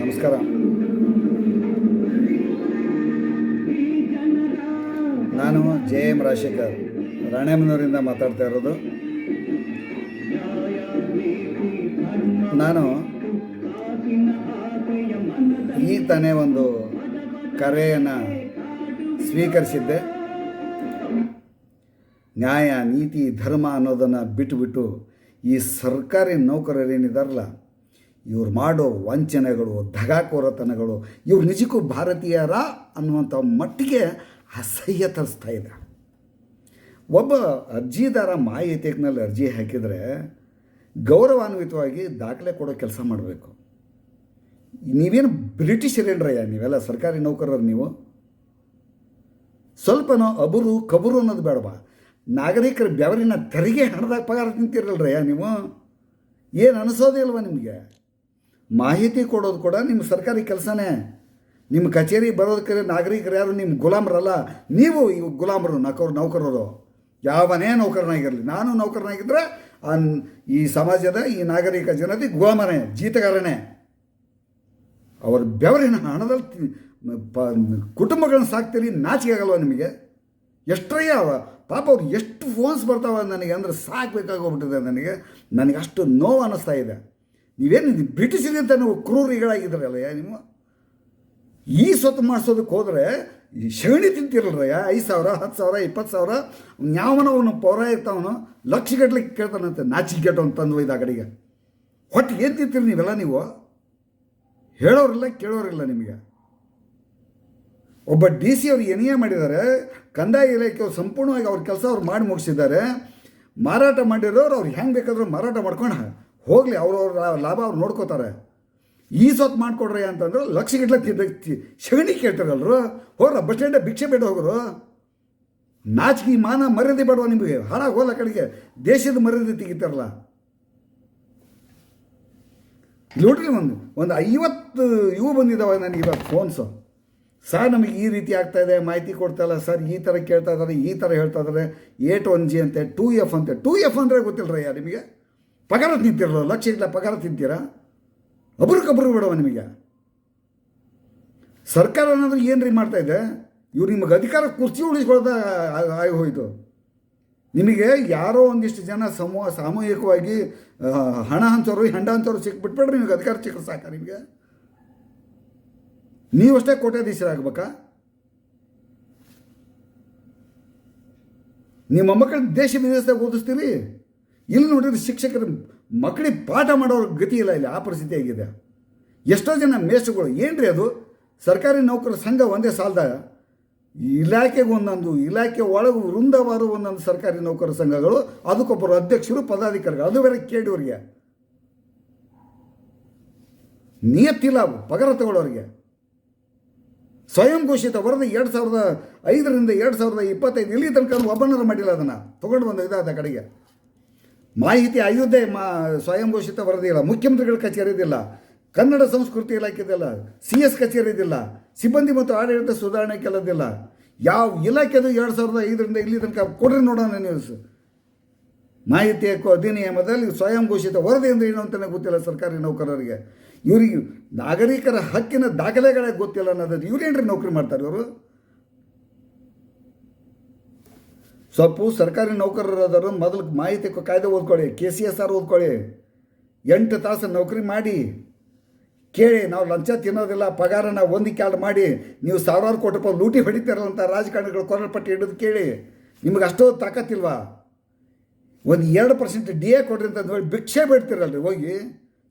ನಮಸ್ಕಾರ. ನಾನು J M Rajashekhar ರಾಣೆಮನೂರಿಂದ ಮಾತಾಡ್ತಾ ಇರೋದು. ನಾನು ಈ ತಾನೇ ಒಂದು ಕರೆಯನ್ನು ಸ್ವೀಕರಿಸಿದ್ದೆ. ನ್ಯಾಯ ನೀತಿ ಧರ್ಮ ಅನ್ನೋದನ್ನು ಬಿಟ್ಟುಬಿಟ್ಟು ಈ ಸರ್ಕಾರಿ ನೌಕರರೇನಿದಾರಲ್ಲ ಇವ್ರು ಮಾಡೋ ವಂಚನೆಗಳು ದಗಾಕೋರತನಗಳು ಇವ್ರು ನಿಜಕ್ಕೂ ಭಾರತೀಯರ ಅನ್ನುವಂಥ ಮಟ್ಟಿಗೆ ಅಸಹ್ಯ ತರಿಸ್ತಾ ಇದೆ. ಒಬ್ಬ ಅರ್ಜಿದಾರ ಮಾಹಿತಿನಲ್ಲಿ ಅರ್ಜಿ ಹಾಕಿದರೆ ಗೌರವಾನ್ವಿತವಾಗಿ ದಾಖಲೆ ಕೊಡೋ ಕೆಲಸ ಮಾಡಬೇಕು. ನೀವೇನು ಬ್ರಿಟಿಷರೇನ್ರಯ್ಯ ನೀವೆಲ್ಲ ಸರ್ಕಾರಿ ನೌಕರರು ನೀವು? ಸ್ವಲ್ಪನೋ ಅಬುರು ಕಬುರು ಅನ್ನೋದು ಬೇಡವಾ? ನಾಗರಿಕರ ಬೆವರಿನ ತೆರಿಗೆ ಹಣದಾಗ ಪಗಾರ ತಿಂತಿರಲ್ರಯ್ಯ ನೀವು? ಏನು ಅನಿಸೋದೇ ಇಲ್ವಾ ನಿಮಗೆ? ಮಾಹಿತಿ ಕೊಡೋದು ಕೂಡ ನಿಮ್ಮ ಸರ್ಕಾರಿ ಕೆಲಸನೇ. ನಿಮ್ಮ ಕಚೇರಿ ಬರೋದಕ್ಕೆ ನಾಗರಿಕರು ಯಾರು? ನಿಮ್ಮ ಗುಲಾಮರಲ್ಲ. ನೀವು ಇವು ಗುಲಾಮರು, ನೌಕರು, ನೌಕರರು. ಯಾವನೇ ನೌಕರನಾಗಿರಲಿ. ನಾನು ನೌಕರನಾಗಿದ್ದರೆ ಈ ಸಮಾಜದ ಈ ನಾಗರಿಕ ಜನತೆ ಗುಲಾಮನೇ, ಜೀತಗಾರನೇ. ಅವ್ರ ಬೆವರಿನ ಹಣದಲ್ಲಿ ಪ ಕುಟುಂಬಗಳನ್ನ ಸಾಕ್ತೀರಿ, ನಾಚಿಕೆ ಆಗಲ್ವ ನಿಮಗೆ? ಎಷ್ಟರಯ್ಯ ಅವ ಪಾಪ ಅವ್ರು ಎಷ್ಟು ಫೋನ್ಸ್ ಬರ್ತಾವ ನನಗೆ ಅಂದರೆ ಸಾಕಬೇಕಾಗೋಗ್ಬಿಟ್ಟಿದೆ ನನಗೆ. ನನಗೆ ಅಷ್ಟು ನೋವು ಅನ್ನಿಸ್ತಾ ಇದೆ. ನೀವೇನು ಇದು ಬ್ರಿಟಿಷರಿಗಿಂತ ನೀವು ಯಾ ನೀವು? ಈ ಸ್ವತ್ತು ಮಾಡಿಸೋದಕ್ಕೆ ಹೋದರೆ ಈ ಸಗಣಿ ತಿಂತಿರಲ್ರಯ್ಯ? ಐದು ಸಾವಿರ, ಹತ್ತು ಸಾವಿರ, ಇಪ್ಪತ್ತು ಸಾವಿರ ಯಾವನೋ ಅವನು ಪೌರ ಇರ್ತಾವನು, ಲಕ್ಷ ಗಟ್ಟಲಿಕ್ಕೆ ಕೇಳ್ತಾನಂತೆ, ನಾಚಿಕೆ ಕೆಟ್ಟವನು ತಂದು ಒಯ್ದು ಆ ಕಡೆಗೆ. ಹೊಟ್ಟೆ ಏನು ತಿಂತೀರಿ ನೀವೆಲ್ಲ ನೀವು? ಹೇಳೋರಿಲ್ಲ, ಕೇಳೋರಿಲ್ಲ ನಿಮಗೆ. ಒಬ್ಬ ಡಿ ಸಿ ಅವ್ರು ಏನೇ ಮಾಡಿದ್ದಾರೆ, ಕಂದಾಯ ಇಲಾಖೆಯವರು ಸಂಪೂರ್ಣವಾಗಿ ಅವ್ರ ಕೆಲಸ ಅವ್ರು ಮಾಡಿ ಮುಗಿಸಿದ್ದಾರೆ. ಮಾರಾಟ ಮಾಡಿರೋರು ಅವ್ರು ಹೆಂಗೆ ಬೇಕಾದರೂ ಮಾರಾಟ ಮಾಡ್ಕೊಂಡು ಹೋಗಲಿ ಅವ್ರವ್ರ ಲಾಭ ಅವ್ರು ನೋಡ್ಕೋತಾರೆ. ಈ ಸೊತ್ತು ಮಾಡಿಕೊಡ್ರಿ ಅಂತಂದ್ರೆ ಲಕ್ಷಗಟ್ಟಲೆ ತಿದ್ದ ಶಗಣಿ ಕೇಳ್ತಾರಲ್ರು ಹೋಗ್ರ, ಬಸ್ ಸ್ಟ್ಯಾಂಡ ಭಿಕ್ಷೆ ಬೇಡ ಹೋಗೋರು. ನಾಚಿಕೆ ಮಾನ ಮರ್ಯಾದೆ ಬೇಡವಾ ನಿಮಗೆ? ಹಾಳಾಗಿ ಹೋಲ ಕಡೆಗೆ. ದೇಶದ ಮರ್ಯಾದೆ ತೆಗಿತಾರಲ್ಲ. ನೋಡ್ರಿ ಒಂದು ಒಂದು ಐವತ್ತು ಇವು ಬಂದಿದ್ದಾವೆ ನನಗೆ ಇವಾಗ ಫೋನ್ಸು ಸರ್, ನಮಗೆ ಈ ರೀತಿ ಆಗ್ತಾ ಇದೆ, ಮಾಹಿತಿ ಕೊಡ್ತಾ ಇಲ್ಲ. ಸರ್, ಈ ಥರ ಕೇಳ್ತಾ ಇದ್ದಾರೆ, ಈ ಥರ ಹೇಳ್ತಾ ಇದ್ದಾರೆ. ಏಟ್ ಒನ್ ಜಿ ಅಂತೆ ಟೂ ಎಫ್ ಅಂತೆ. ಟೂ ಎಫ್ ಅಂದರೆ ಗೊತ್ತಿಲ್ಲರಯ್ಯ ನಿಮಗೆ? ಪಗಾರ ತಿಂತಿರಲ್ಲ ಲಕ್ಷ ಇಲ್ಲ ಪಗಾರ ತಿಂತೀರಾ? ಕಬ್ರು ಬಿಡವ ನಿಮಗೆ? ಸರ್ಕಾರ ಅನ್ನೋದು ಏನು ರೀ ಇದೆ? ಇವ್ರು ನಿಮಗೆ ಅಧಿಕಾರ ಕುರ್ಚಿ ಉಳಿಸ್ಕೊಳ್ದ ಆಗಿ ಹೋಯಿತು. ನಿಮಗೆ ಯಾರೋ ಒಂದಿಷ್ಟು ಜನ ಸಮೂಹ ಸಾಮೂಹಿಕವಾಗಿ ಹಣ ಹಂಚೋರು, ಹೆಂಡ ಹಂಚೋರು ಸಿಕ್ಬಿಟ್ಬಿಡ್ರಿ ನಿಮಗೆ ಅಧಿಕಾರ ಸಿಕ್ಕರೆ ಸಾಕ ನಿಮಗೆ? ನೀವಷ್ಟೇ ಕೋಟ್ಯಾಧೀಶರಾಗಬೇಕಾ? ನಿಮ್ಮ ಮಕ್ಕಳ ದೇಶ ವಿದೇಶದಾಗ ಓದಿಸ್ತೀರಿ? ಇಲ್ಲಿ ನೋಡಿದ್ರೆ ಶಿಕ್ಷಕರ ಮಕ್ಕಳಿಗೆ ಪಾಠ ಮಾಡೋರ ಗತಿ ಇಲ್ಲ ಇಲ್ಲಿ, ಆ ಪರಿಸ್ಥಿತಿ ಆಗಿದೆ. ಎಷ್ಟೋ ಜನ ಮೇಷ್ಟ್ರುಗಳು ಏನ್ರಿ ಅದು? ಸರ್ಕಾರಿ ನೌಕರರ ಸಂಘ ಒಂದೇ ಸಾಲದ ಇಲಾಖೆಗೆ ಒಂದೊಂದು, ಇಲಾಖೆ ಒಳಗೆ ವೃಂದವಾದ ಒಂದೊಂದು ಸರ್ಕಾರಿ ನೌಕರ ಸಂಘಗಳು, ಅದಕ್ಕೊಬ್ಬರು ಅಧ್ಯಕ್ಷರು, ಪದಾಧಿಕಾರಿಗಳು, ಅದು ಬೇರೆ ಕೇಳಿವರಿಗೆ ನಿಯತ್ತಿಲ್ಲ ಪಗಾರ ತಗೊಳ್ಳೋರಿಗೆ. ಸ್ವಯಂ ಘೋಷಿತ ವರದಿ ಎರಡು ಸಾವಿರದ ಐದರಿಂದ ಎರಡು ಸಾವಿರದ ಇಪ್ಪತ್ತೈದು ಇಲ್ಲಿ ತನಕ ಒಬ್ಬನರು ಮಾಡಿಲ್ಲ ಅದನ್ನು. ತೊಗೊಂಡು ಬಂದು ಇದಾದ ಕಡೆಗೆ. ಮಾಹಿತಿ ಅಯೋಧ್ಯೆ ಮಾ ಸ್ವಯಂ ಘೋಷಿತ ವರದಿ ಇಲ್ಲ. ಮುಖ್ಯಮಂತ್ರಿಗಳ ಕಚೇರಿ ಇದಿಲ್ಲ. ಕನ್ನಡ ಸಂಸ್ಕೃತಿ ಇಲಾಖೆದಿಲ್ಲ ಸಿ ಎಸ್ ಕಚೇರಿ ಇದಿಲ್ಲ. ಸಿಬ್ಬಂದಿ ಮತ್ತು ಆಡಳಿತ ಸುಧಾರಣೆ ಕೆಲದಿಲ್ಲ ಯಾವ ಇಲಾಖೆದು ಎರಡು ಸಾವಿರದ ಐದರಿಂದ ಇಲ್ಲಿ ತನಕ ಕೊಡ್ರಿ ನೋಡೋಣ ನ್ಯೂಸ್ ಮಾಹಿತಿ ಹಕ್ಕು ಅಧಿನಿಯಮದಲ್ಲಿ ಸ್ವಯಂ ಘೋಷಿತ ವರದಿ ಏನು ಅಂತಲೇ ಗೊತ್ತಿಲ್ಲ ಸರ್ಕಾರಿ ನೌಕರರಿಗೆ. ಇವರಿಗೆ ನಾಗರಿಕರ ಹಕ್ಕಿನ ದಾಖಲೆಗಳೇ ಗೊತ್ತಿಲ್ಲ ಅನ್ನೋದು ಇವ್ರೇನ್ರಿ ನೌಕರಿ ಮಾಡ್ತಾರೆ ಇವರು? ಸ್ವಲ್ಪ ಸರ್ಕಾರಿ ನೌಕರರಾದರು ಮೊದಲು ಮಾಹಿತಿ ಕಾಯ್ದೆ ಓದ್ಕೊಳ್ಳಿ, ಕೆ ಸಿ ಎಸ್ ಆರ್ ಓದ್ಕೊಳ್ಳಿ. ಎಂಟು ತಾಸು ನೌಕರಿ ಮಾಡಿ. ಕೇಳಿ, ನಾವು ಲಂಚ ತಿನ್ನೋದಿಲ್ಲ, ಪಗಾರನ ಹೊಂದಿಕೆ ಆಡ್ ಮಾಡಿ. ನೀವು ಸಾವಿರಾರು ಕೋಟಿ ರೂಪಾಯಿ ಲೂಟಿ ಹೊಡಿತಾರಲ್ಲ ಅಂತ ರಾಜಕಾರಣಿಗಳು ಕೊರಲ್ಪಟ್ಟಿ ಹಿಡಿದು ಕೇಳಿ. ನಿಮಗೆ ಅಷ್ಟೋ ತಾಕತ್ತಿಲ್ವಾ? ಒಂದು ಎರಡು ಪರ್ಸೆಂಟ್ ಡಿ ಎ ಕೊಡ್ರಿ ಅಂತ ಹೇಳಿ ಭಿಕ್ಷೆ ಬೇಡ್ತಿರಲ್ರಿ, ಹೋಗಿ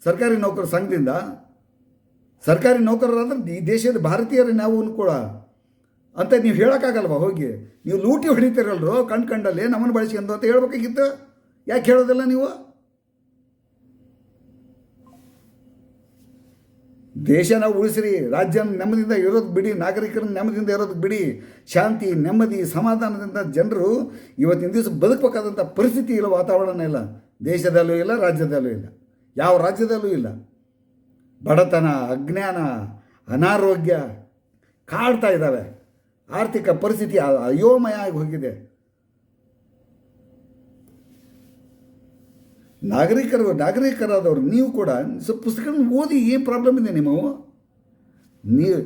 ಸರ್ಕಾರಿ ನೌಕರ ಸಂಘದಿಂದ. ಸರ್ಕಾರಿ ನೌಕರರಾದ್ರೆ ಈ ದೇಶದ ಭಾರತೀಯರು ನಾವು ಕೂಡ ಅಂತ ನೀವು ಹೇಳೋಕ್ಕಾಗಲ್ವ, ಹೋಗಿ. ನೀವು ಲೂಟಿ ಹೊಡಿತೀರಲ್ರು, ಕಣ್ ಕಂಡಲ್ಲಿ ನಮ್ಮನ್ನು ಬಳಸ್ಕೊಂಡು ಅಂತ ಹೇಳ್ಬೇಕಾಗಿತ್ತು. ಯಾಕೆ ಹೇಳೋದಿಲ್ಲ ನೀವು? ದೇಶನ ಉಳಿಸಿರಿ ರಾಜ್ಯ ನೆಮ್ಮದಿಯಿಂದ ಇರೋದು ಬಿಡಿ, ನಾಗರಿಕರನ್ನ ನೆಮ್ಮದಿಯಿಂದ ಇರೋದು ಬಿಡಿ, ಶಾಂತಿ, ನೆಮ್ಮದಿ, ಸಮಾಧಾನದಿಂದ ಜನರು ಇವತ್ತಿನ ದಿವಸ ಬದುಕಬೇಕಾದಂಥ ಪರಿಸ್ಥಿತಿ ಇಲ್ಲ, ವಾತಾವರಣ ಇಲ್ಲ. ದೇಶದಲ್ಲೂ ಇಲ್ಲ, ರಾಜ್ಯದಲ್ಲೂ ಇಲ್ಲ. ಯಾವ ರಾಜ್ಯದಲ್ಲೂ ಇಲ್ಲ. ಬಡತನ, ಅಜ್ಞಾನ, ಅನಾರೋಗ್ಯ ಕಾಡ್ತಾ ಇದ್ದಾವೆ. ಆರ್ಥಿಕ ಪರಿಸ್ಥಿತಿ ಅಯೋಮಯ ಆಗಿ ಹೋಗಿದೆ. ನಾಗರಿಕರು, ನಾಗರಿಕರಾದವರು, ನೀವು ಕೂಡ ಸ್ವಲ್ಪ ಪುಸ್ತಕಗಳನ್ನ ಓದಿ ಏನು ಪ್ರಾಬ್ಲಮ್ ಇದೆ ನಿಮ್ಮವು ನೀವು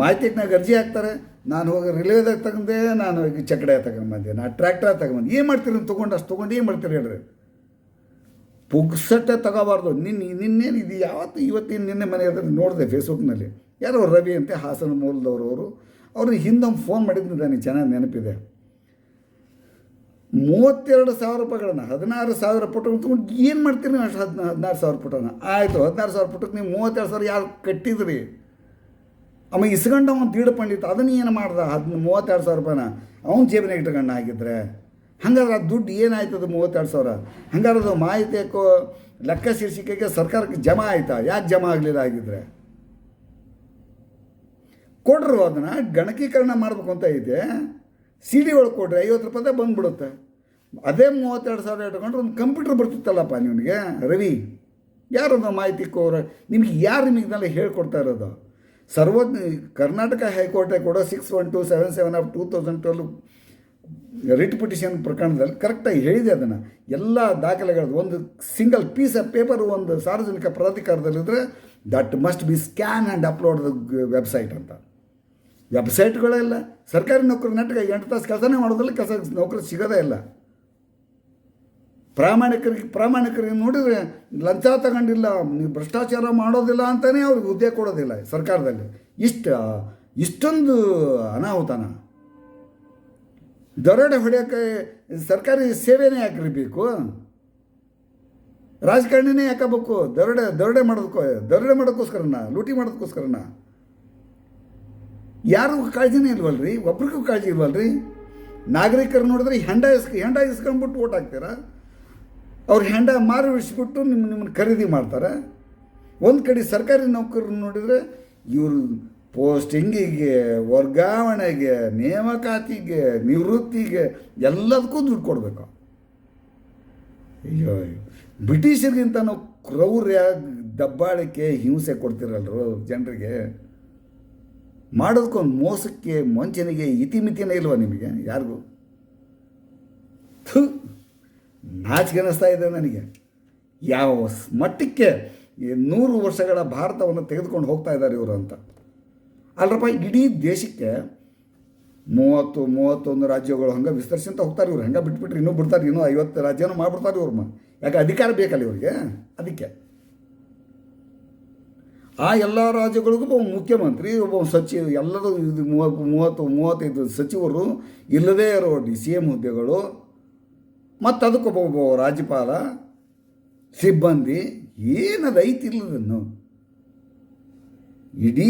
ಮಾಹಿತಿಗೆ ಅರ್ಜಿ ಹಾಕ್ತಾರೆ, ನಾನು ಹೋಗಿ ರೈಲ್ವೇದಾಗ ತಗೊಂಡೆ, ನಾನು ಹೋಗಿ ಚಕಡೆ ತಗೊಂಬಂದೆ ನಾನು ಟ್ರ್ಯಾಕ್ಟರ್ ತಗೊಂಬಂದೆ ಏನು ಮಾಡ್ತೀರಿ ತೊಗೊಂಡು ಅಷ್ಟು ತೊಗೊಂಡು ಏನು ಮಾಡ್ತೀರಿ ಹೇಳ್ರಿ? ಪುಗ್ಸಟ್ಟೆ ತಗೋಬಾರ್ದು. ನಿನ್ನೆ ನಿನ್ನೇನು ಇದು ಯಾವತ್ತು ಇವತ್ತಿನ ನಿನ್ನೆ ಮನೆ ಅದನ್ನು ನೋಡಿದೆ ಫೇಸ್ಬುಕ್ನಲ್ಲಿ ಯಾರೋ ರವಿ ಅಂತೆ ಹಾಸನ ಮೂಲದವರು, ಅವರು ಅವ್ರಿಗೆ ಹಿಂದೊಮ್ಮೆ ಫೋನ್ ಮಾಡಿದ್ದು ನನಗೆ ಚೆನ್ನಾಗಿ ನೆನಪಿದೆ. ಮೂವತ್ತೆರಡು ಸಾವಿರ ರೂಪಾಯಿಗಳನ್ನ, ಹದಿನಾರು ಸಾವಿರ ಪುಟಗಳು ತೊಗೊಂಡು ಏನು ಮಾಡ್ತೀರಿ ನೀವು ಅಷ್ಟು ಹದಿನ ಹದಿನಾರು ಸಾವಿರ ಪುಟನ? ಆಯಿತು, ಹದಿನಾರು ಸಾವಿರ ಪುಟಕ್ಕೆ ನೀವು ಮೂವತ್ತೆರಡು ಸಾವಿರ ಯಾರು ಕಟ್ಟಿದ್ರಿ? ಅವ ಇಸ್ಕೊಂಡ ಅವನು ದೀಡ ಪಂಡಿತ, ಅದನ್ನ ಏನು ಮಾಡ್ದ? ಹದಿನ ಮೂವತ್ತೆರಡು ಸಾವಿರ ರೂಪಾಯಿನ ಅವ್ನು ಜೇಬಿನಾಗ ಇಟ್ಕೊಂಡು ಹಾಕಿದ್ರೆ ಹಂಗಾದ್ರೆ? ಆ ದುಡ್ಡು ಏನಾಯ್ತದ ಮೂವತ್ತೆರಡು ಸಾವಿರ? ಹಂಗಾದ್ರೆ ಅದು ಮಾಹಿತಿ ಕೋ, ಲೆಕ್ಕ ಶೀರ್ಷಿಕೆಗೆ ಸರ್ಕಾರಕ್ಕೆ ಜಮಾ ಆಯ್ತಾ? ಯಾಕೆ ಜಮಾ ಆಗಲಿಲ್ಲ ಆಗಿದ್ರೆ ಕೊಡ್ರು ಅದನ್ನು, ಗಣಕೀಕರಣ ಮಾಡಬೇಕು ಅಂತ ಐತೆ. ಸಿ ಡಿ ಒಳಗೆ ಕೊಡ್ರಿ, ಐವತ್ತು ರೂಪಾಯಿ ಬಂದ್ಬಿಡುತ್ತೆ. ಅದೇ ಮೂವತ್ತೆರಡು ಸಾವಿರ ಇಟ್ಕೊಂಡ್ರೆ ಒಂದು ಕಂಪ್ಯೂಟರ್ ಬರ್ತಿತ್ತಲ್ಲಪ್ಪ ನಿಮಗೆ, ರವಿ? ಯಾರದು ಮಾಹಿತಿ ಕೋರ ನಿಮ್ಗೆ ಯಾರು ನಿಮಗೆ ಇದನ್ನೆಲ್ಲ ಹೇಳ್ಕೊಡ್ತಾ ಇರೋದು? ಸರ್ವಜ್ಞ, ಕರ್ನಾಟಕ ಹೈಕೋರ್ಟೆ ಕೂಡ six one two seven seven of two thousand twelve writ petition ಪ್ರಕರಣದಲ್ಲಿ ಕರೆಕ್ಟಾಗಿ ಹೇಳಿದೆ ಅದನ್ನು. ಎಲ್ಲ ದಾಖಲೆಗಳು ಒಂದು ಸಿಂಗಲ್ ಪೀಸ್ ಆಫ್ ಪೇಪರ್ ಒಂದು ಸಾರ್ವಜನಿಕ ಪ್ರಾಧಿಕಾರದಲ್ಲಿದ್ದರೆ that must be scan and upload the website ಅಂತ. ವೆಬ್ಸೈಟ್ಗಳೆಲ್ಲ ಸರ್ಕಾರಿ ನೌಕರಿ ನೆಟ್ಟಗೆ ಎಂಟು ತಾಸು ಕೆಲಸನೇ ಮಾಡೋದಿಲ್ಲ ಕೆಲಸ ನೌಕರಿ ಸಿಗೋದೇ ಇಲ್ಲ. ಪ್ರಾಮಾಣಿಕರಿಗೆ ಪ್ರಾಮಾಣಿಕರಿಗೆ ನೋಡಿದರೆ ಲಂಚ ತಗೊಂಡಿಲ್ಲ, ನೀವು ಭ್ರಷ್ಟಾಚಾರ ಮಾಡೋದಿಲ್ಲ ಅಂತಲೇ ಅವ್ರಿಗೆ ಹುದ್ದೆ ಕೊಡೋದಿಲ್ಲ ಸರ್ಕಾರದಲ್ಲಿ. ಇಷ್ಟ, ಇಷ್ಟೊಂದು ಅನಾಹುತನ. ದರೋಡೆ ಹೊಡೆಯೋಕ್ಕೆ ಸರ್ಕಾರಿ ಸೇವೆನೇ ಯಾಕಿರಬೇಕು ರಾಜಕಾರಣಿನೇ ಯಾಕಬೇಕು ದರೋಡೆ ದರೋಡೆ ಮಾಡೋದಕ್ಕೋ, ದರೋಡೆ ಮಾಡೋಕ್ಕೋಸ್ಕರನ ಲೂಟಿ ಮಾಡೋದಕ್ಕೋಸ್ಕರನ? ಯಾರಿಗೂ ಕಾಳಜಿನೇ ಇಲ್ವಲ್ರಿ? ಒಬ್ರಿಗೂ ಕಾಳಜಿ ಇಲ್ವಲ್ರಿ? ನಾಗರಿಕರು ನೋಡಿದ್ರೆ ಹೆಂಡ ಇಸ್ಕ ಹೆಂಡ ಇಸ್ಕೊಂಡ್ಬಿಟ್ಟು ಓಟ್ ಹಾಕ್ತೀರಾ? ಅವ್ರು ಹೆಂಡ ಮಾರು ಇಳಿಸ್ಬಿಟ್ಟು ನಿಮ್ಮ ನಿಮ್ಮನ್ನು ಖರೀದಿ ಮಾಡ್ತಾರೆ? ಒಂದು ಕಡೆ ಸರ್ಕಾರಿ ನೌಕರರು ನೋಡಿದರೆ ಇವರು ಪೋಸ್ಟಿಂಗಿಗೆ, ವರ್ಗಾವಣೆಗೆ, ನೇಮಕಾತಿಗೆ, ನಿವೃತ್ತಿಗೆ ಎಲ್ಲದಕ್ಕೂ ದುಡ್ಡು ಕೊಡಬೇಕು. ಅಯ್ಯೋ ಬ್ರಿಟಿಷರಿಗಿಂತ ನಾವು ಕ್ರೌರ್ಯ, ದಬ್ಬಾಳಿಕೆ, ಹಿಂಸೆ ಕೊಡ್ತಿರಲ್ರು ಜನರಿಗೆ? ಮಾಡೋದಕ್ಕೊಂದು ಮೋಸಕ್ಕೆ ವಂಚನೆಗೆ ಇತಿಮಿತಿನೇ ಇಲ್ವಾ ನಿಮಗೆ? ಯಾರಿಗೂ? ನಾಚಿಕೆ ಅನ್ನಿಸ್ತಾ ಇದೆ ನನಗೆ. ಯಾವ ಮಟ್ಟಕ್ಕೆ ನೂರು ವರ್ಷಗಳ ಭಾರತವನ್ನು ತೆಗೆದುಕೊಂಡು ಹೋಗ್ತಾ ಇದ್ದಾರೆ ಇವರು ಅಂತ. ಅಲ್ರಪ್ಪ ಇಡೀ ದೇಶಕ್ಕೆ ಮೂವತ್ತು, ಮೂವತ್ತೊಂದು ರಾಜ್ಯಗಳು ಹಂಗೆ ವಿಸ್ತರಿಸಂತ ಹೋಗ್ತಾರೆ ಇವ್ರು. ಹಂಗೆ ಬಿಟ್ಬಿಟ್ರೆ ಇನ್ನೂ ಬಿಡ್ತಾರೆ, ಇನ್ನೂ ಐವತ್ತು ರಾಜ್ಯನೂ ಮಾಡಿಬಿಡ್ತಾರೆ ಇವ್ರಮ್ಮ ಯಾಕೆ ಅಧಿಕಾರ ಬೇಕಲ್ಲ ಇವ್ರಿಗೆ? ಅದಕ್ಕೆ. ಆ ಎಲ್ಲ ರಾಜ್ಯಗಳಿಗೂ ಒಬ್ಬ ಮುಖ್ಯಮಂತ್ರಿ, ಒಬ್ಬ ಸಚಿವ, ಎಲ್ಲರೂ ಇದು ಮೂವತ್ತು ಮೂವತ್ತು, ಮೂವತ್ತೈದು ಸಚಿವರು ಇಲ್ಲದೇ ಇರೋ ಡಿ ಸಿ ಎಂ ಹುದ್ದೆಗಳು, ಮತ್ತು ಅದಕ್ಕೊಬ್ಬ ಒಬ್ಬ ರಾಜ್ಯಪಾಲ, ಸಿಬ್ಬಂದಿ ಏನದು ಐತಿಲ್ಲದನ್ನು ಇಡೀ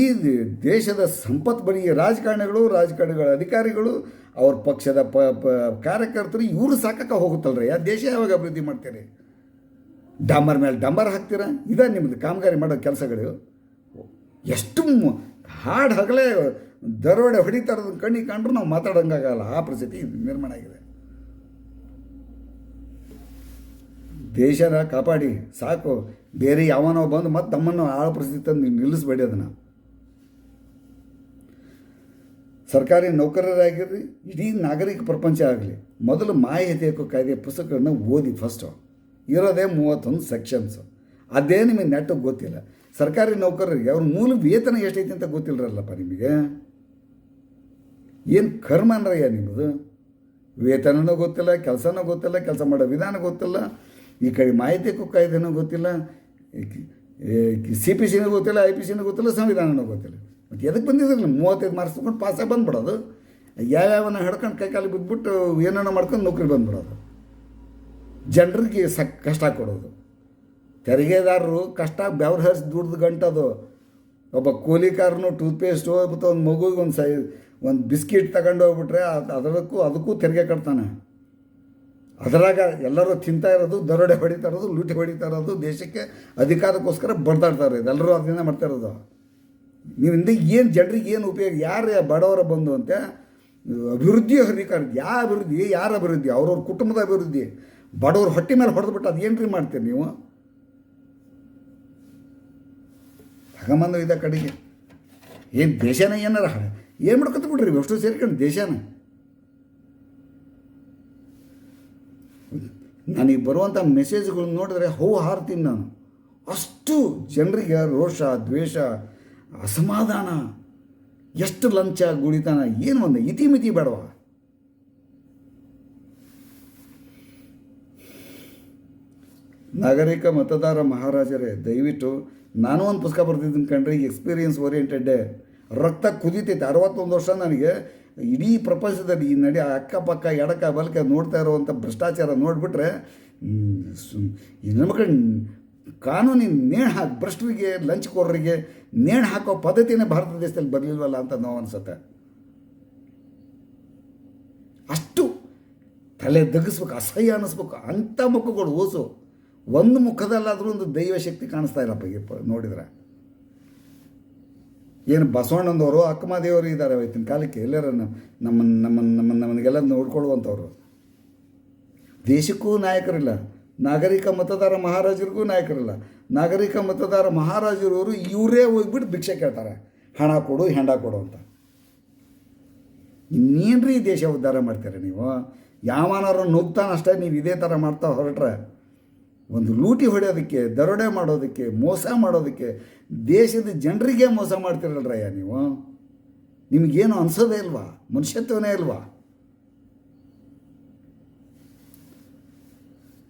ದೇಶದ ಸಂಪತ್ ಬರೀ ರಾಜಕಾರಣಿಗಳು, ರಾಜಕಾರಣಿಗಳ ಅಧಿಕಾರಿಗಳು, ಅವ್ರ ಪಕ್ಷದ ಪ ಪ, ಕಾರ್ಯಕರ್ತರು ಇವರು ಸಾಕಕ್ಕೆ ಹೋಗುತ್ತಲ್ರಿ. ಆ ದೇಶ ಯಾವಾಗ ಅಭಿವೃದ್ಧಿ ಮಾಡ್ತೀರಿ? ಡಾಂಬರ್ ಮೇಲೆ ಡಾಂಬರ್ ಹಾಕ್ತೀರಾ? ಇದ ನಿಮ್ಮದು ಕಾಮಗಾರಿ ಮಾಡೋ ಕೆಲಸಗಳು? ಎಷ್ಟು ಹಾಡು ಹಗಲೇ ದರೋಡೆ ಹೊಡಿತಾ ಇರೋದನ್ನ ಕಣ್ಣಿಗೆ ಕಂಡ್ರು ನಾವು ಮಾತಾಡೋಂಗಾಗಲ್ಲ ಆ ಪರಿಸ್ಥಿತಿ ನಿರ್ಮಾಣ ಆಗಿದೆ. ದೇಶನ ಕಾಪಾಡಿ, ಸಾಕು. ಬೇರೆ ಯಾವನೋ ಬಂದು ಮತ್ತೆ ತಮ್ಮನ್ನು ಆಳ ಪರಿಸ್ಥಿತಿ ತಂದು ನಿಲ್ಲಿಸಬೇಡಿ ಅದನ್ನು. ಸರ್ಕಾರಿ ನೌಕರರಾಗಿರ್ರಿ, ಇಡೀ ನಾಗರಿಕ ಪ್ರಪಂಚ ಆಗಲಿ. ಮೊದಲು ಮಾಹಿತಿ ಹಕ್ಕು ಕಾಯ್ದೆ ಪುಸ್ತಕಗಳನ್ನ ಓದಿ ಫಸ್ಟು ಇರೋದೇ ಮೂವತ್ತೊಂದು ಸೆಕ್ಷನ್ಸು ಅದೇ ನಿಮಗೆ ನೆಟ್ಟಗೆ ಗೊತ್ತಿಲ್ಲ. ಸರ್ಕಾರಿ ನೌಕರರಿಗೆ ಅವ್ರ ಮೂಲ ವೇತನ ಎಷ್ಟೈತಿ ಅಂತ ಗೊತ್ತಿಲ್ಲರಲ್ಲಪ್ಪ ನಿಮಗೆ? ಏನು ಕರ್ಮ ಕರ್ಮನ್ರಯ್ಯ ನಿಮ್ಮದು ವೇತನನೂ ಗೊತ್ತಿಲ್ಲ, ಕೆಲಸನೂ ಗೊತ್ತಿಲ್ಲ, ಕೆಲಸ ಮಾಡೋ ವಿಧಾನ ಗೊತ್ತಿಲ್ಲ, ಈ ಕಡೆ ಮಾಹಿತಿ ಕಾಯ್ದೆನೂ ಗೊತ್ತಿಲ್ಲ ಸಿ ಪಿ ಸಿನೂ ಗೊತ್ತಿಲ್ಲ, ಐ ಪಿ ಸಿನೂ ಗೊತ್ತಿಲ್ಲ, ಸಂವಿಧಾನನೂ ಗೊತ್ತಿಲ್ಲ. ಮತ್ತು ಎದಕ್ಕೆ ಬಂದಿದ್ರಲ್ಲ ಮೂವತ್ತೈದು ಮಾರ್ಕ್ಸ್ ತೊಗೊಂಡು ಪಾಸಾಗಿ ಬಂದ್ಬಿಡೋದು? ಯಾವ್ಯಾವನ್ನ ಹಿಡ್ಕೊಂಡು ಕೈ ಕಾಲು ಬಿದ್ದುಬಿಟ್ಟು ಏನೇನೋ ಮಾಡ್ಕೊಂಡು ನೌಕರಿ ಬಂದ್ಬಿಡೋದು? ಜನರಿಗೆ ಸಕ್, ಕಷ್ಟ ಕೊಡೋದು. ತೆರಿಗೆದಾರರು ಕಷ್ಟ ಬೆವ್ರ ಹರಿಸಿ ದುಡ್ದು ಗಂಟದು. ಒಬ್ಬ ಕೂಲಿಕಾರನು ಟೂತ್ಪೇಸ್ಟು ಮತ್ತು ಒಂದು ಮಗುಗೆ ಒಂದು ಸೈ, ಒಂದು ಬಿಸ್ಕಿಟ್ ತಗೊಂಡು ಹೋಗ್ಬಿಟ್ರೆ ಅದು, ಅದಕ್ಕೂ ಅದಕ್ಕೂ ತೆರಿಗೆ ಕಟ್ತಾನೆ. ಅದರಾಗ ಎಲ್ಲರೂ ತಿಂತಾ ಇರೋದು, ದರೋಡೆ ಹೊಡಿತಾ ಇರೋದು, ಲೂಟಿ ಹೊಡಿತಾ ಇರೋದು, ದೇಶಕ್ಕೆ ಅಧಿಕಾರಕ್ಕೋಸ್ಕರ ಬಡದಾಡ್ತಾರೆ ಎಲ್ಲರೂ ಅದನ್ನೇ ಮಾಡ್ತಾ ಇರೋದು. ನೀವಿಂದ ಏನು ಜನರಿಗೆ ಏನು ಉಪಯೋಗ, ಯಾರು ಬಡವರ ಬಂದು ಅಂತ ಅಭಿವೃದ್ಧಿ ಅಧಿಕಾರ ಯಾವ ಅಭಿವೃದ್ಧಿ, ಯಾರ ಅಭಿವೃದ್ಧಿ, ಅವ್ರವ್ರ ಕುಟುಂಬದ ಅಭಿವೃದ್ಧಿ. ಬಡವ್ರ ಹೊಟ್ಟೆ ಮೇಲೆ ಹೊಡೆದ್ಬಿಟ್ಟು ಅದು ಏನು ರೀ ಮಾಡ್ತೀರಿ ನೀವು? ತಗೊಂಬಂದು ಇದ್ದ ಕಡೆಗೆ. ಏನು ದೇಶನ ಏನಾರ ಏನು ಮಾಡ್ಕೊತ ಬಿಡ್ರಿ ಅಷ್ಟು ಸೇರ್ಕೊಂಡು ದೇಶನ. ನನಗೆ ಬರುವಂಥ ಮೆಸೇಜ್ಗಳನ್ನ ನೋಡಿದ್ರೆ ಹೌ ಹಾರ್ತೀನಿ ನಾನು. ಅಷ್ಟು ಜನರಿಗೆ ರೋಷ, ದ್ವೇಷ, ಅಸಮಾಧಾನ, ಎಷ್ಟು ಲಂಚ ಗುಳಿತಾನ ಏನು ಒಂದು ಇತಿಮಿತಿ ಬೇಡವ? ನಾಗರಿಕ ಮತದಾರ ಮಹಾರಾಜರೇ, ದಯವಿಟ್ಟು ನಾನು ಒಂದು ಪುಸ್ತಕ ಬರ್ತಿದ್ದೀನಿ ಕಣ್ರಿ ಎಕ್ಸ್ಪೀರಿಯನ್ಸ್ ಓರಿಯೆಂಟೆಡ್ಡೇ ರಕ್ತ ಕುದೀತೈತೆ. ಅರವತ್ತೊಂದು ವರ್ಷ ನನಗೆ ಇಡೀ ಪ್ರಪಂಚದಲ್ಲಿ ಈ ನಡಿ ಅಕ್ಕಪಕ್ಕ ಎಡಕ ಬಲಕ ನೋಡ್ತಾ ಇರುವಂಥ ಭ್ರಷ್ಟಾಚಾರ ನೋಡಿಬಿಟ್ರೆ ನಮಗೆ ಕಾನೂನಿನ ನೇಣು ಹಾಕಿ, ಭ್ರಷ್ಟರಿಗೆ, ಲಂಚ್ಕೋರರಿಗೆ ನೇಣು ಹಾಕೋ ಪದ್ಧತಿನೇ ಭಾರತ ದೇಶದಲ್ಲಿ ಬರಲಿಲ್ವಲ್ಲ ಅಂತ ನೋವು ಅನ್ಸುತ್ತೆ. ಅಷ್ಟು ತಲೆ ದಗ್ಗಿಸ್ಬೇಕು, ಅಸಹ್ಯ ಅನ್ನಿಸ್ಬೇಕು ಅಂಥ ಮಕ್ಕಳು ಓಸು. ಒಂದು ಮುಖದಲ್ಲಾದರೂ ಒಂದು ದೈವ ಶಕ್ತಿ ಕಾಣಿಸ್ತಾ ಇಲ್ಲಪ್ಪ, ಈ ಪ ನೋಡಿದ್ರೆ. ಏನು ಬಸವಣ್ಣನವರು ಅಕ್ಕಮದೇವರು ಇದ್ದಾರೆ ಇವತ್ತಿನ ಕಾಲಕ್ಕೆ, ಎಲ್ಲರ ನಮ್ಮ ನಮ್ಮ ನಮ್ಮ ನಮಗೆಲ್ಲ ನೋಡ್ಕೊಳ್ಳುವಂಥವ್ರು. ದೇಶಕ್ಕೂ ನಾಯಕರಿಲ್ಲ, ನಾಗರಿಕ ಮತದಾರ ಮಹಾರಾಜರಿಗೂ ನಾಯಕರಿಲ್ಲ. ನಾಗರಿಕ ಮತದಾರ ಮಹಾರಾಜರವರು ಇವರೇ ಹೋಗ್ಬಿಟ್ಟು ಭಿಕ್ಷೆ ಕೇಳ್ತಾರೆ. ಹಣ ಕೊಡು, ಹೆಂಡ ಕೊಡು ಅಂತ. ಇನ್ನೇನು ರೀ ದೇಶ ಉದ್ಧಾರ ಮಾಡ್ತೀರ ನೀವು? ಯಾವನಾರು ನುಗ್ತಾನಷ್ಟೇ, ನೀವು ಇದೇ ಥರ ಮಾಡ್ತಾ ಹೊರಟ್ರೆ. ಒಂದು ಲೂಟಿ ಹೊಡೆಯೋದಕ್ಕೆ, ದರೋಡೆ ಮಾಡೋದಕ್ಕೆ, ಮೋಸ ಮಾಡೋದಕ್ಕೆ, ದೇಶದ ಜನರಿಗೆ ಮೋಸ ಮಾಡ್ತಿರಲ್ರಯ್ಯ ನೀವು? ನಿಮಗೇನು ಅನ್ಸೋದೇ ಇಲ್ವಾ? ಮನುಷ್ಯತ್ವನೇ ಇಲ್ವಾ?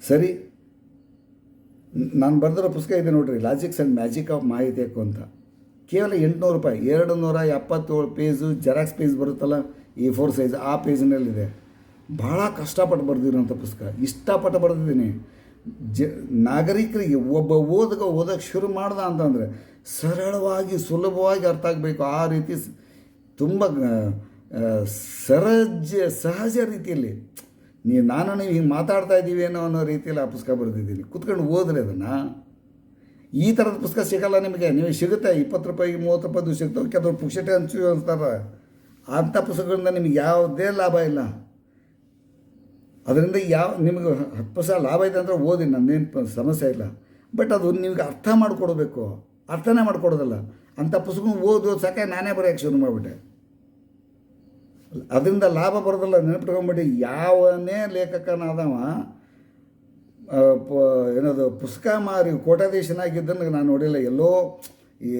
ಸರಿ. ನಾನು ಬರೆದಿರೋ ಪುಸ್ತಕ ಇದೆ ನೋಡ್ರಿ ಲಾಜಿಕ್ಸ್ ಆ್ಯಂಡ್ ಮ್ಯಾಜಿಕ್ ಆಫ್ ಮಾಹಿತಿ ಅಂತ. ಕೇವಲ ಎಂಟುನೂರು ರೂಪಾಯಿ ಎರಡು ನೂರ ಎಪ್ಪತ್ತೇಳು ಪೇಜು ಜೆರಾಕ್ಸ್ ಪೇಜ್ ಬರುತ್ತಲ್ಲ, ಈ ಫೋರ್ ಸೈಜ್ ಆ ಪೇಜ್ನಲ್ಲಿದೆ ಭಾಳ ಕಷ್ಟಪಟ್ಟು ಬರೆದಿರೋಂಥ ಪುಸ್ತಕ. ಇಷ್ಟಪಟ್ಟು ಬರೆದಿದ್ದೀನಿ. ಜ, ನಾಗರಿಕರಿಗೆ ಒಬ್ಬ ಓದಕ ಓದಕ್ಕೆ ಶುರು ಮಾಡ್ದ ಅಂತಂದರೆ ಸರಳವಾಗಿ, ಸುಲಭವಾಗಿ ಅರ್ಥ ಆಗಬೇಕು. ಆ ರೀತಿ ತುಂಬ ಸರಜ ಸಹಜ ರೀತಿಯಲ್ಲಿ. ನೀ, ನಾನು ನೀವು ಹಿಂಗೆ ಮಾತಾಡ್ತಾ ಇದ್ದೀವಿ ಏನೋ ಅನ್ನೋ ರೀತಿಯಲ್ಲಿ ಆ ಪುಸ್ತಕ ಬರೆದಿದ್ದೀನಿ. ಕುತ್ಕೊಂಡು ಓದ್ರಿ ಅದನ್ನು. ಈ ಥರದ ಪುಸ್ತಕ ಸಿಗಲ್ಲ ನಿಮಗೆ. ನೀವು ಸಿಗುತ್ತೆ. ಇಪ್ಪತ್ತು ರೂಪಾಯಿಗೆ ಮೂವತ್ತು ರೂಪಾಯಿದು ಸಿಗ್ತವೆ. ಕೆಲವರು ಪುಕ್ಷಟೆ ಹಂಚು ಅಂತಾರೆ. ಅಂಥ ಪುಸ್ತಕಗಳಿಂದ ನಿಮಗೆ ಯಾವುದೇ ಲಾಭ ಇಲ್ಲ. ಅದರಿಂದ ಯಾವ ನಿಮಗೆ ಹತ್ತು ಪೈಸೆ ಲಾಭ ಇದೆ ಅಂದರೆ ಓದಿ, ನನ್ನೇನು ಸಮಸ್ಯೆ ಇಲ್ಲ. ಬಟ್ ಅದು ನಿಮಗೆ ಅರ್ಥ ಮಾಡಿಕೊಡ್ಬೇಕು. ಅರ್ಥನೇ ಮಾಡಿಕೊಡೋದಲ್ಲ. ಅಂಥ ಪುಸ್ತಕ ಓದು ಸಾಕೆ ನಾನೇ ಬರೆಯೋಕ್ಕೆ ಶುರು ಮಾಡಿಬಿಟ್ಟೆ. ಅದರಿಂದ ಲಾಭ ಬರೋದಲ್ಲ ನೆನಪಿಟ್ಕೊಂಬಿಟ್ಟು ಯಾವನೇ ಲೇಖಕನಾದವ ಪ, ಏನದು, ಪುಸ್ತಕ ಮಾರಿ ಕೋಟಾಧೀಶನಾಗಿದ್ದನ್ನು ನಾನು ನೋಡಿಲ್ಲ. ಎಲ್ಲೋ ಈ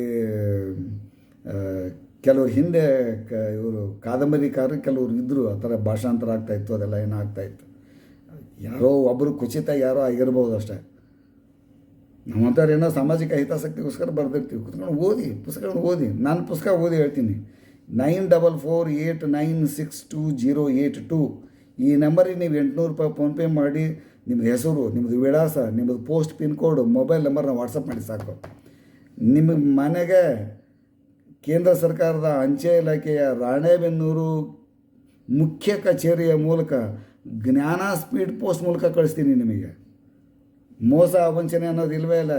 ಕೆಲವ್ರು ಹಿಂದೆ ಕ, ಇವರು ಕಾದಂಬರಿಕಾರರು ಕೆಲವರು ಇದ್ದರು ಆ ಥರ ಭಾಷಾಂತರ ಆಗ್ತಾಯಿತ್ತು ಅದೆಲ್ಲ ಏನೋ ಆಗ್ತಾಯಿತ್ತು ಯಾರೋ ಒಬ್ಬರು ಕುಚಿತ ಯಾರೋ ಆಗಿರ್ಬೋದು ಅಷ್ಟೇ. ನಮ್ಮಂಥವ್ರೇನೋ ಸಾಮಾಜಿಕ ಹಿತಾಸಕ್ತಿಗೋಸ್ಕರ ಬರೆದಿರ್ತೀವಿ. ಕುತ್ಕೊಂಡು ಓದಿ, ಪುಸ್ತಕಗಳನ್ನು ಓದಿ. ನಾನು ಪುಸ್ತಕ ಓದಿ ಹೇಳ್ತೀನಿ. Nine double four eight nine six two zero eight two. ಈ ನಂಬರಿಗೆ ನೀವು ಎಂಟುನೂರು ರೂಪಾಯಿ ಫೋನ್ಪೇ ಮಾಡಿ ನಿಮ್ಮದು ಹೆಸರು ನಿಮ್ಮದು ವಿಳಾಸ ನಿಮ್ಮದು ಪೋಸ್ಟ್ ಪಿನ್ ಕೋಡ್, ಮೊಬೈಲ್ ನಂಬರ್ನ ವಾಟ್ಸಪ್ ಮಾಡಿ ಸಾಕು. ನಿಮ್ಮ ಮನೆಗೆ ಕೇಂದ್ರ ಸರ್ಕಾರದ ಅಂಚೆ ಇಲಾಖೆಯ ರಾಣೆಬೆನ್ನೂರು ಮುಖ್ಯ ಕಚೇರಿಯ ಮೂಲಕ ಜ್ಞಾನ ಸ್ಪೀಡ್ ಪೋಸ್ಟ್ ಮೂಲಕ ಕಳಿಸ್ತೀನಿ ನಿಮಗೆ. ಮೋಸ ವಂಚನೆ ಅನ್ನೋದು ಇಲ್ಲವೇ ಇಲ್ಲ.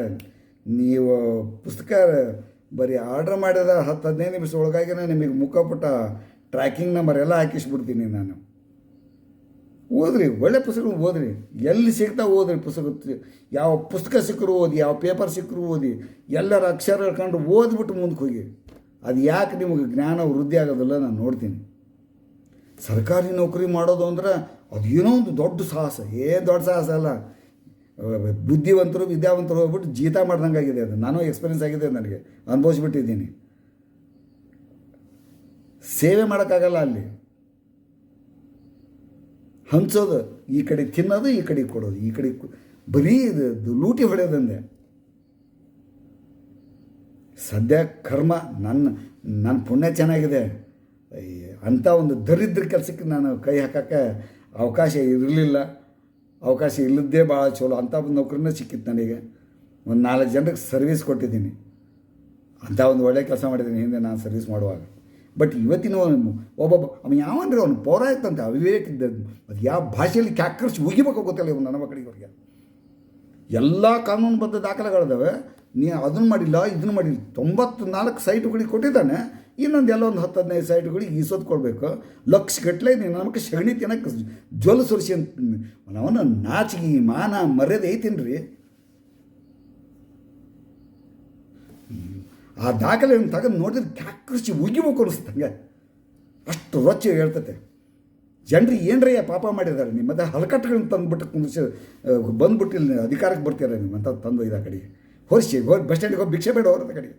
ನೀವು ಪುಸ್ತಕ ಬರೀ ಆರ್ಡ್ರ್ ಮಾಡಿದ ಹತ್ತು ಹದಿನೈದು ನಿಮಿಷ ಒಳಗಾಗಿನೇ ನಿಮಗೆ ಮುಖಪುಟ ಟ್ರ್ಯಾಕಿಂಗ್ ನಂಬರ್ ಎಲ್ಲ ಹಾಕಿಸ್ಬಿಡ್ತೀನಿ ನಾನು. ಓದ್ರಿ, ಒಳ್ಳೆ ಪುಸ್ತಕ ಓದ್ರಿ. ಎಲ್ಲಿ ಸಿಗ್ತಾ ಓದ್ರಿ ಪುಸ್ತಕ, ಯಾವ ಪುಸ್ತಕ ಸಿಕ್ಕರು ಓದಿ, ಯಾವ ಪೇಪರ್ ಸಿಕ್ಕರು ಓದಿ, ಎಲ್ಲರ ಅಕ್ಷರ ಕಂಡು ಓದ್ಬಿಟ್ಟು ಮುಂದಕ್ಕೆ ಹೋಗಿ. ಅದು ಯಾಕೆ ನಿಮಗೆ ಜ್ಞಾನ ವೃದ್ಧಿ ಆಗೋದಿಲ್ಲ, ನಾನು ನೋಡ್ತೀನಿ. ಸರ್ಕಾರಿ ನೌಕರಿ ಮಾಡೋದು ಅಂದ್ರೆ ಅದೇನೋ ಒಂದು ದೊಡ್ಡ ಸಾಹಸ ಏನು ದೊಡ್ಡ ಸಾಹಸ ಅಲ್ಲ. ಬುದ್ಧಿವಂತರು, ವಿದ್ಯಾವಂತರು ಹೋಗ್ಬಿಟ್ಟು ಜೀತ ಮಾಡ್ದಂಗೆ ಆಗಿದೆ ಅದು. ನಾನು ಎಕ್ಸ್ಪೀರಿಯನ್ಸ್ ಆಗಿದೆ ನನಗೆ, ಅನುಭವಿಸ್ಬಿಟ್ಟಿದ್ದೀನಿ. ಸೇವೆ ಮಾಡೋಕ್ಕಾಗಲ್ಲ ಅಲ್ಲಿ. ಹಂಚೋದು ಈ ಕಡೆ ತಿನ್ನೋದು, ಈ ಕಡೆ ಕೊಡೋದು, ಈ ಕಡೆ ಬರೀ ಇದು ಲೂಟಿ ಹೊಡೆಯೋದಂದೆ. ಸದ್ಯ ಕರ್ಮ ನನ್ನ ನನ್ನ ಪುಣ್ಯ ಚೆನ್ನಾಗಿದೆ. ಅಂಥ ಒಂದು ದರಿದ್ರ ಕೆಲಸಕ್ಕೆ ನಾನು ಕೈ ಹಾಕೋಕ್ಕೆ ಅವಕಾಶ ಇರಲಿಲ್ಲ. ಅವಕಾಶ ಇಲ್ಲದ್ದೇ ಭಾಳ ಚಲೋ. ಅಂಥ ಒಂದು ನೌಕರಿನೇ ಸಿಕ್ಕಿತ್ತು ನನಗೆ. ಒಂದು ನಾಲ್ಕು ಜನಕ್ಕೆ ಸರ್ವಿಸ್ ಕೊಟ್ಟಿದ್ದೀನಿ. ಅಂಥ ಒಂದು ಒಳ್ಳೆ ಕೆಲಸ ಮಾಡಿದ್ದೀನಿ ಹಿಂದೆ ನಾನು ಸರ್ವಿಸ್ ಮಾಡುವಾಗ. ಬಟ್ ಇವತ್ತಿನ ಒಬ್ಬೊಬ್ಬ ಅವನು ಯಾವನ್ರಿ ಅವನು ಪೌರಾಯತ್ತಂತೆ ಅವಿವೇಕದ ಅದು ಯಾವ ಭಾಷೆಯಲ್ಲಿ ಕ್ಯಾಕರ್ಸ್ ಉಗಿಬೇಕು ಗೊತ್ತಿಲ್ಲ ಇವನು ನನ್ನ ಮಕ್ಕಳಿಗೆ ಎಲ್ಲ ಕಾನೂನುಬದ್ಧ ದಾಖಲೆಗಳಿದಾವೆ. ನೀ ಅದನ್ನು ಮಾಡಿಲ್ಲ, ಇದನ್ನು ಮಾಡಿಲ್ಲ. ತೊಂಬತ್ತು ನಾಲ್ಕು ಸೈಟುಗಳಿಗೆ ಕೊಟ್ಟಿದ್ದಾನೆ. ಇನ್ನೊಂದು ಎಲ್ಲ ಒಂದು ಹತ್ತು ಹದಿನೈದು ಸೈಟ್ಗಳಿಗೆ ಈಸೋದು ಕೊಡಬೇಕು. ಲಕ್ಷ ಗಟ್ಟಲೆ ನೀನು ನಮಗೆ ಸಗಣಿ ತಿನ್ನಕ್ಕೆ ಜ್ವಲ ಸುರಿಸಿ ಅಂತ ಅವನ ನಾಚಿಗೆ ಮಾನ ಮರ್ಯಾದೆ ಐತಿನ್ರಿ? ಆ ದಾಖಲೆ ತಗೊಂಡು ನೋಡಿದ್ರೆ ಕ್ಯಾಕೃಷಿ ಉಗಿಬೇಕು ಅನಿಸ್ತಂಗೆ. ಅಷ್ಟು ರೊಚ್ಚ ಹೇಳ್ತತೆ. ಜನರಿಗೆ ಏನರಯ್ಯ ಪಾಪ ಮಾಡಿದ್ದಾರೆ ನಿಮ್ಮದ ಹಲಕಟ್ಟುಗಳನ್ನ ತಂದುಬಿಟ್ಟು ಕುಂದಿಸಿ ಬಂದುಬಿಟ್ಟಿಲ್ಲ ಅಧಿಕಾರಕ್ಕೆ ಬರ್ತೀರ ನಿಮ್ಮಂತ ತಂದು ಇದ ಕಡೆ. ಹೊರಿಸಿ, ಹೋಗಿ ಬಸ್ ಸ್ಟ್ಯಾಂಡಿಗೆ ಹೋಗಿ ಭಿಕ್ಷೆ ಬೇಡ ಅವ್ರದ ಕಡೆ.